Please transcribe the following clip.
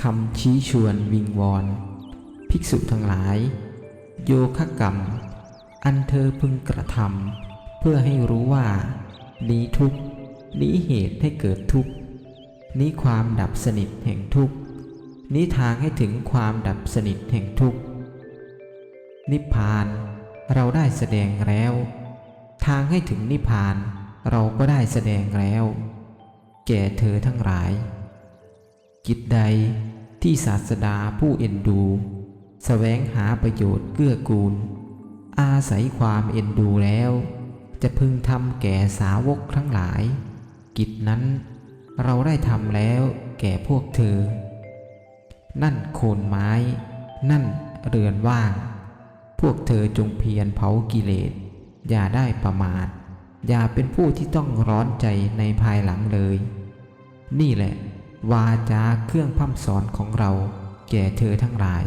คำชี้ชวนวิงวอนภิกษุทั้งหลาย โยคะกรรม อันเธอพึงกระทำเพื่อให้รู้ว่า นี้ทุกนี้เหตุให้เกิดทุกนี้ความดับสนิทแห่งทุกนี้ทางให้ถึงความดับสนิทแห่งทุกนิพพานเราได้แสดงแล้ว ทางให้ถึงนิพพานเราก็ได้แสดงแล้ว แก่เธอทั้งหลาย กิจใดที่ศาสดาผู้เอ็นดูแสวงหาประโยชน์เกื้อกูล อาศัยความเอ็นดูแล้ว จะพึงทำแก่สาวกทั้งหลาย กิจนั้นเราได้ทำแล้วแก่พวกเธอ นั่นโคนไม้ นั่นเรือนว่าง พวกเธอจงเพียรเผากิเลส อย่าได้ประมาท อย่าเป็นผู้ที่ต้องร้อนใจในภายหลังเลย นี่แหละ วาจาเครื่องพร่ำสอนของเราแก่เธอทั้งหลาย